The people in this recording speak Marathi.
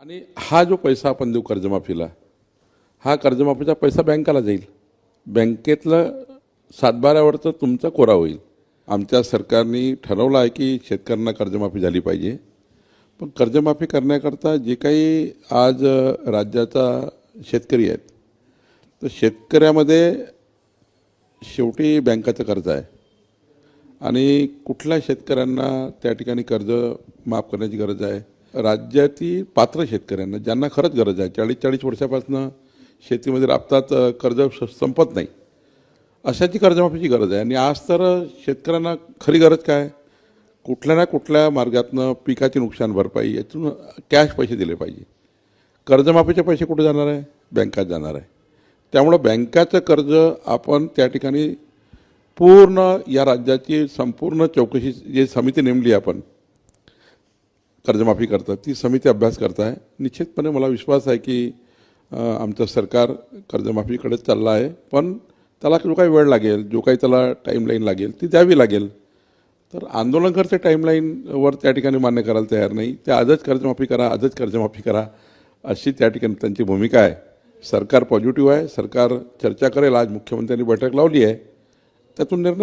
आणि हा जो पैसा आपण देऊ कर्जमाफीला हा कर्जमाफीचा पैसा बँकाला जाईल. बँकेतलं सातबाऱ्यावरचं तुमचा कोरा होईल. आमच्या सरकारने ठरवलं आहे की शेतकऱ्यांना कर्जमाफी झाली पाहिजे. पण कर्जमाफी करण्याकरता जे काही आज राज्याचा शेतकरी आहेत तर शेतकऱ्यामध्ये शेवटी बँकाचं कर्ज आहे. आणि कुठल्या शेतकऱ्यांना त्या ठिकाणी कर्ज माफ करण्याची गरज आहे? राज्यातील पात्र शेतकऱ्यांना ज्यांना खरंच गरज आहे चाळीस चाळीस वर्षापासून शेतीमध्ये राबतात कर्ज संपत नाही अशाची कर्जमाफीची गरज आहे. आणि आज तर शेतकऱ्यांना खरी गरज काय? कुठल्या ना कुठल्या मार्गातनं पिकाची नुकसान भरपाई यातून कॅश पैसे दिले पाहिजे. कर्जमाफीचे पैसे कुठे जाणार आहे? बँकात जाणार आहे. त्यामुळं बँकाचं कर्ज आपण त्या ठिकाणी पूर्ण या राज्याची संपूर्ण चौकशी जी समिती नेमली आपण कर्जमाफी करतात. ती समिती अभ्यास करत आहे निश्चितपणे मला विश्वास आहे की आमचं सरकार कर्जमाफीकडे चाललं आहे. पण त्याला जो काही वेळ लागेल जो काही त्याला टाईमलाईन लागेल ती द्यावी लागेल. तर आंदोलनकर्ते टाईमलाईनवर त्या ठिकाणी मान्य करायला तयार नाही. ते आजच कर्जमाफी करा आजच कर्जमाफी करा अशी त्या ठिकाणी त्यांची भूमिका आहे. सरकार पॉझिटिव्ह आहे. सरकार चर्चा करेल. आज मुख्यमंत्र्यांनी बैठक लावली आहे. त्यातून निर्णय